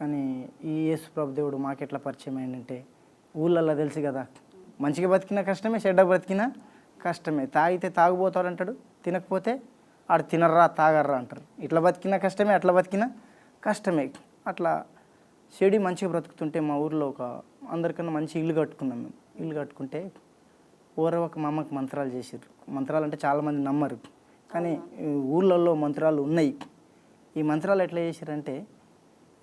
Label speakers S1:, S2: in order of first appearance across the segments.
S1: కానీ ఈ యేసు ప్రభు దేవుడు మాకెట్లా పరిచయం అయిందంటే ఊళ్ళల్లో తెలుసు కదా మంచిగా బతికినా కష్టమే చెడ్డ బ్రతికినా కష్టమే. తాగితే తాగుబోతాడు అంటాడు తినకపోతే ఆడు తినర్రా తాగర్రా అంటారు. ఇట్లా బతికినా కష్టమే అట్లా బతికినా కష్టమే. అట్లా చెడి మంచిగా బ్రతుకుతుంటే మా ఊర్లో ఒక అందరికన్నా మంచి ఇల్లు కట్టుకున్నాం మేము. ఇల్లు కట్టుకుంటే ఊరవక మా అమ్మకి మంత్రాలు చేసారు మంత్రాలు అంటే చాలామంది నమ్మరు. కానీ ఊళ్ళల్లో మంత్రాలు ఉన్నాయి. ఈ మంత్రాలు ఎట్లా చేశారంటే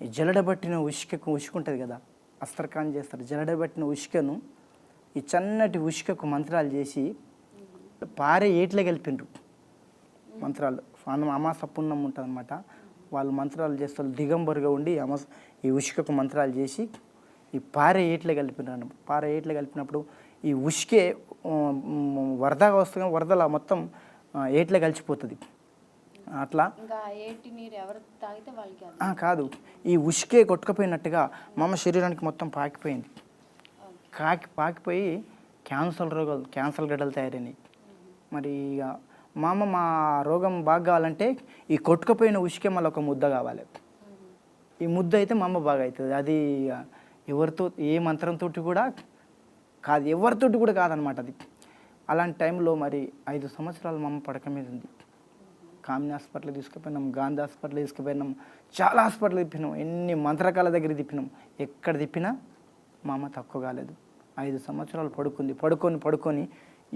S1: ఈ జలడబట్టిన ఉష్కకు ఉష్క ఉంటుంది కదా అస్త్రకాన్ చేస్తారు. జలడబట్టిన ఉష్కను ఈ చన్నటి ఉష్కకు మంత్రాలు చేసి పారే ఏట్లే కలిపిండ్రు. మంత్రాలు. అమాస పుణ్యం ఉంటుంది అనమాట వాళ్ళు మంత్రాలు చేస్తారు. దిగంబరుగా ఉండి అమాస ఈ ఉష్కకు మంత్రాలు చేసి ఈ పారే ఏట్లే కలిపినారు పారే ఏట్లే కలిపినప్పుడు ఈ ఉష్కే వరదగా వస్తుంది వరదల మొత్తం ఏట్లో ఏట్లే కలిసిపోతుంది. అట్లా? కాదు. ఈ ఉష్కే కొట్టుకుపోయినట్టుగా మా అమ్మ శరీరానికి మొత్తం పాకిపోయింది. కాకి పాకిపోయి క్యాన్సర్ రోగాలు క్యాన్సర్ గడ్డలు తయారైనాయి. మరి ఇక మా అమ్మ మా రోగం బాగా కావాలంటే ఈ కొట్టుకుపోయిన ఉష్కే మళ్ళీ ఒక ముద్ద కావాలి. ఈ ముద్ద అయితే మా అమ్మ బాగా అవుతుంది. అది ఎవరితో ఏ మంత్రంతో కూడా కాదు ఎవరితోటి కూడా కాదనమాట అది. అలాంటి టైంలో మరి ఐదు సంవత్సరాలు మా అమ్మ పడక మీద ఉంది. కామిని హాస్పిటల్ తీసుకుపోయినాం గాంధీ హాస్పిటల్ తీసుకుపోయినాం చాలా హాస్పిటల్ తిప్పినాం ఎన్ని మంత్రకాల దగ్గర తిప్పినాం. ఎక్కడ తిప్పినా మా అమ్మ తక్కువ కాలేదు. ఐదు సంవత్సరాలు పడుకుంది పడుకొని పడుకొని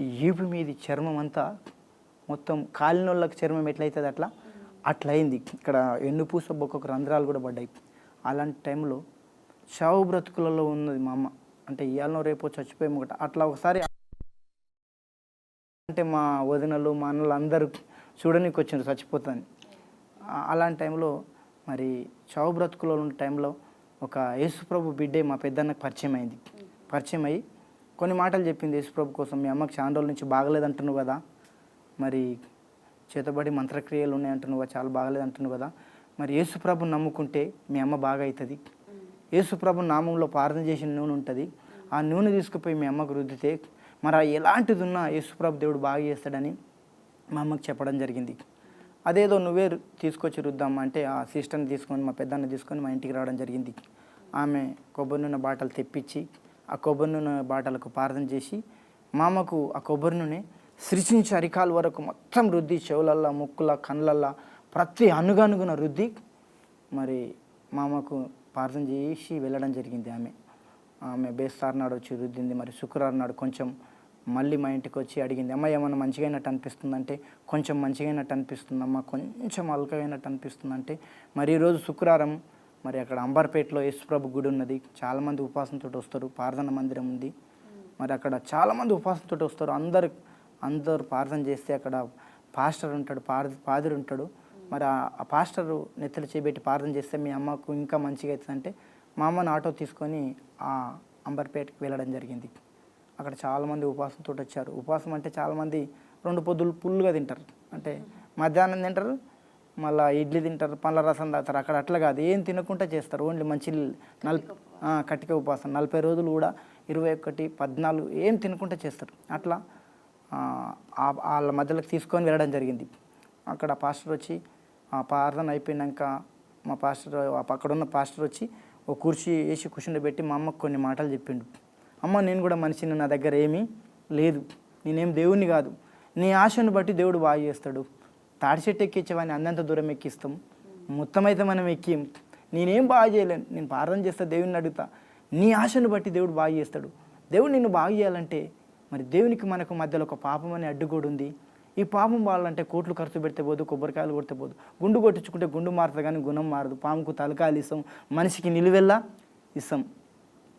S1: ఈ ఈపు మీది చర్మం అంతా మొత్తం కాలినోళ్ళకి చర్మం ఎట్లయితుంది అట్లా? అట్లా అయింది ఇక్కడ ఎన్నుపూస ఒక్కొక్క రంధ్రాలు కూడా పడ్డాయి. అలాంటి టైంలో చావు బ్రతుకులలో ఉన్నది మా అమ్మ అంటే ఇవాళ రేపో చచ్చిపోయాము ఒకటి. అట్లా ఒకసారి అంటే మా వదినలు మా అన్నలు అందరూ చూడనీకి వచ్చిండ్రు చచ్చిపోతాను అలాంటి టైంలో మరి చావు బ్రతుకులో ఉన్న టైంలో ఒక యేసుప్రభు బిడ్డే మా పెద్దన్నకు పరిచయం అయింది పరిచయం అయ్యి కొన్ని మాటలు చెప్పింది యేసుప్రభు కోసం మీ అమ్మకి చాలా రోజుల నుంచి బాగలేదంటున్నావు కదా మరి చేతబడి మంత్రక్రియలు ఉన్నాయంటున్నావు కదా, చాలా బాగలేదంటున్నావు కదా మరి యేసుప్రభు నమ్ముకుంటే మీ అమ్మ బాగా అవుతుంది. యేసుప్రభు నామంలో ప్రార్థన చేసిన నూనె ఉంటుంది. ఆ నూనె తీసుకుపోయి మీ అమ్మకు రుద్దితే మరి ఎలాంటిది ఉన్నా యేసుప్రభు దేవుడు బాగా చేస్తాడని మా అమ్మకి చెప్పడం జరిగింది. అదేదో నువ్వే తీసుకొచ్చి రుద్దామా అంటే ఆ సిస్టర్ని తీసుకొని మా పెద్దన్న తీసుకొని మా ఇంటికి రావడం జరిగింది. ఆమె కొబ్బరి నూనె బాటలు తెప్పించి ఆ కొబ్బరి నూనె బాటలకు ప్రార్థన చేసి మా అమ్మకు ఆ కొబ్బరి నూనె సృష్టించి అరికాల వరకు మొత్తం రుద్ది చెవులల్లా ముక్కుల కళ్ళల్లా ప్రతి అనుగనుగున రుద్ది మరి మా అమ్మకు ప్రార్థన చేసి వెళ్ళడం జరిగింది ఆమె. ఆమె బేస్తార్ నాడు వచ్చి రుద్దింది. మరి శుక్రవారం నాడు కొంచెం మళ్ళీ మా ఇంటికి వచ్చి అడిగింది అమ్మ ఏమన్నా మంచిగైనట్టు అనిపిస్తుంది అనిపిస్తుందంటే? కొంచెం మంచిగైనట్టు అనిపిస్తుంది అమ్మ కొంచెం అల్కమైనట్టు అనిపిస్తుందంటే? మరి ఈరోజు శుక్రవారం మరి అక్కడ అంబర్పేటలో యేసుప్రభు గుడి ఉన్నది. చాలామంది ఉపాసనతో వస్తారు. ప్రార్థన మందిరం ఉంది. మరి అక్కడ చాలామంది ఉపాసనతో వస్తారు. అందరు అందరు ప్రార్థన చేస్తే అక్కడ పాస్టర్ ఉంటాడు పాది పాదిరి ఉంటాడు. మరి ఆ- ఆ పాస్టరు నెత్తలు చేపెట్టి ప్రార్థన చేస్తే మీ అమ్మకు ఇంకా మంచిగా అవుతుందంటే మా అమ్మని ఆటో తీసుకొని ఆ అంబర్పేటకి వెళ్ళడం జరిగింది. అక్కడ చాలామంది ఉపవాసంతో వచ్చారు. ఉపవాసం అంటే చాలామంది రెండు పొద్దులు ఫుల్గా తింటారు. అంటే మధ్యాహ్నం తింటారు మళ్ళీ ఇడ్లీ తింటారు పండ్ల రసం తాగుతారు. అక్కడ అట్లా కాదు. ఏం తినకుండా చేస్తారు. ఓన్లీ మంచి నలభై కట్టిక ఉపవాసం నలభై రోజులు కూడా ఇరవై ఒకటి పద్నాలుగు ఏం తినకుండా చేస్తారు. అట్లా వాళ్ళ మధ్యలోకి తీసుకొని వెళ్ళడం జరిగింది. అక్కడ పాస్టర్ వచ్చి ఆ ప్రార్థన అయిపోయినాక మా పాస్టర్ అక్కడ ఉన్న పాస్టర్ వచ్చి ఒక కుర్చీ వేసి కూర్చుండబెట్టి మా అమ్మకు కొన్ని మాటలు చెప్పిండు. అమ్మ నేను కూడా మనిషిని నా దగ్గర ఏమీ లేదు. నేనేం దేవుణ్ణి కాదు. నీ ఆశను బట్టి దేవుడు బాగా చేస్తాడు. తాడి చెట్టు ఎక్కించేవాడిని అందంత దూరం ఎక్కిస్తాం. మొత్తం అయితే మనం ఎక్కి. నేనేం బాగా చేయలేను. నేను ప్రార్థన చేస్తా దేవుడిని అడుగుతా. నీ ఆశను బట్టి దేవుడు బాగా చేస్తాడు. దేవుడు నిన్ను బాగా చేయాలంటే మరి దేవునికి మనకు మధ్యలో ఒక పాపం అనే అడ్డుగోడు ఉంది. ఈ పాపం వాళ్ళంటే కోట్లు ఖర్చు పెడితే పోదు కొబ్బరికాయలు కొడితే పోదు. గుండు కొట్టించుకుంటే గుండు మారుతుంది కానీ గుణం మారదు. పాముకు తలకాయలు ఇస్తాం. మనిషికి నిలువెల్లా ఇస్తాం.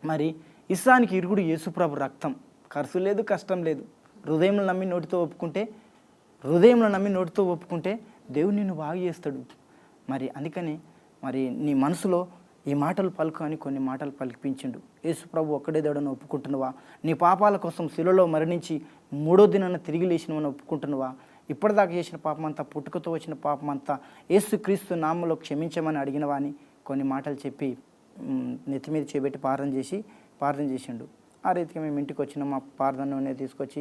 S1: మరి ఇస్సానికి ఇరుగుడు యేసుప్రభు రక్తం. ఖర్చు లేదు కష్టం లేదు. హృదయంలో నమ్మి నోటితో ఒప్పుకుంటే హృదయంలో నమ్మి నోటితో ఒప్పుకుంటే దేవుడు నిన్ను బాగు చేస్తాడు. మరి అందుకని మరి నీ మనసులో ఈ మాటలు పలుకు అని కొన్ని మాటలు పలికిపించిండు. యేసుప్రభు ఒక్కడే దేవుడని ఒప్పుకుంటున్నావా? నీ పాపాల కోసం శిలలో మరణించి మూడో దినాన తిరిగి లేచినవని ఒప్పుకుంటున్నావా? ఇప్పటిదాకా చేసిన పాపం అంతా పుట్టుకతో వచ్చిన పాపం అంతా యేసుక్రీస్తు నామలో నామంలో క్షమించమని అడిగినవా అని కొన్ని మాటలు చెప్పి నెత్తి మీద చేపెట్టి పారం చేసి ప్రార్థన చేసిండు. ఆ రీతిగా మేము ఇంటికి వచ్చిన మా ప్రార్థన నూనె తీసుకొచ్చి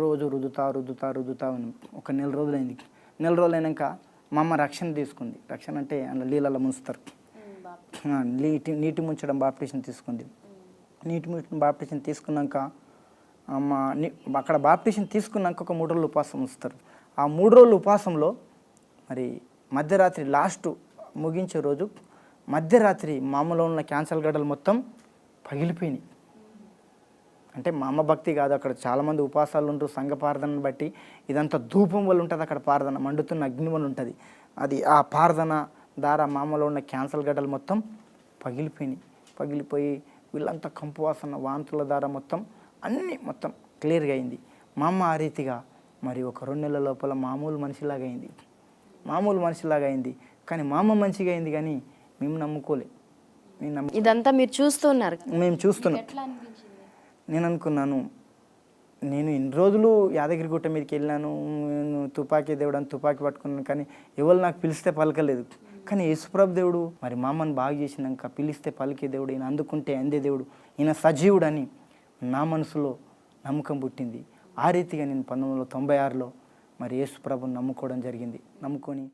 S1: రోజు రుద్దుతా రుద్దుతా రుద్దుతా ఉన్నాం. ఒక నెల రోజులైంది. నెల రోజులైనాక మా అమ్మ రక్షణ తీసుకుంది. రక్షణ అంటే అందులో నీళ్ళలో ముంచుతారు. నీటి నీటి ముంచడం బాప్టిషన్ తీసుకుంది. నీటి ముంచడం బాప్టిషన్ తీసుకున్నాక మా అక్కడ బాప్టిషన్ తీసుకున్నాక ఒక మూడు రోజులు ఉపవాసం ఉంచుతారు. ఆ మూడు రోజులు ఉపవాసంలో మరి మధ్యరాత్రి లాస్ట్ ముగించే రోజు మధ్యరాత్రి మామూలు ఉన్న క్యాన్సర్ గడ్డలు మొత్తం పగిలిపోయినాయి. అంటే మా అమ్మ భక్తి కాదు అక్కడ చాలామంది ఉపాసాలు ఉంటారు సంఘ ప్రార్థనను బట్టి ఇదంతా ధూపం వల్ల ఉంటుంది అక్కడ ప్రార్థన మండుతున్న అగ్ని వల్ల ఉంటుంది. అది ఆ పారదన ద్వారా మామలో ఉన్న క్యాన్సర్ గడ్డలు మొత్తం పగిలిపోయినాయి. పగిలిపోయి వీళ్ళంతా కంపు వాసన వాంతుల ద్వారా మొత్తం అన్నీ మొత్తం క్లియర్గా అయింది. మా అమ్మ ఆ రీతిగా మరి ఒక రెండు నెలల లోపల మామూలు మనిషిలాగా అయింది. మామూలు మనిషిలాగా అయింది. కానీ మా అమ్మ మంచిగా అయింది కానీ మేము నమ్ముకోలే.
S2: ఇదంతా మీరు చూస్తున్నారు.
S1: మేము చూస్తున్నాం. నేను అనుకున్నాను నేను ఇన్ని రోజులు యాదగిరి గుట్ట మీదకి వెళ్ళాను నేను తుపాకీ దేవుడు అని తుపాకీ పట్టుకున్నాను కానీ ఎవరు నాకు పిలిస్తే పలకలేదు. కానీ యేసుప్రభు దేవుడు మరి మా అమ్మని బాగా చేసినాక పిలిస్తే పలికే దేవుడు ఈయన అందుకుంటే అందే దేవుడు ఈయన సజీవుడు అని నా మనసులో నమ్మకం పుట్టింది. ఆ రీతిగా నేను పంతొమ్మిది వందల తొంభై ఆరులో మరి యేసుప్రభుని నమ్ముకోవడం జరిగింది. నమ్ముకొని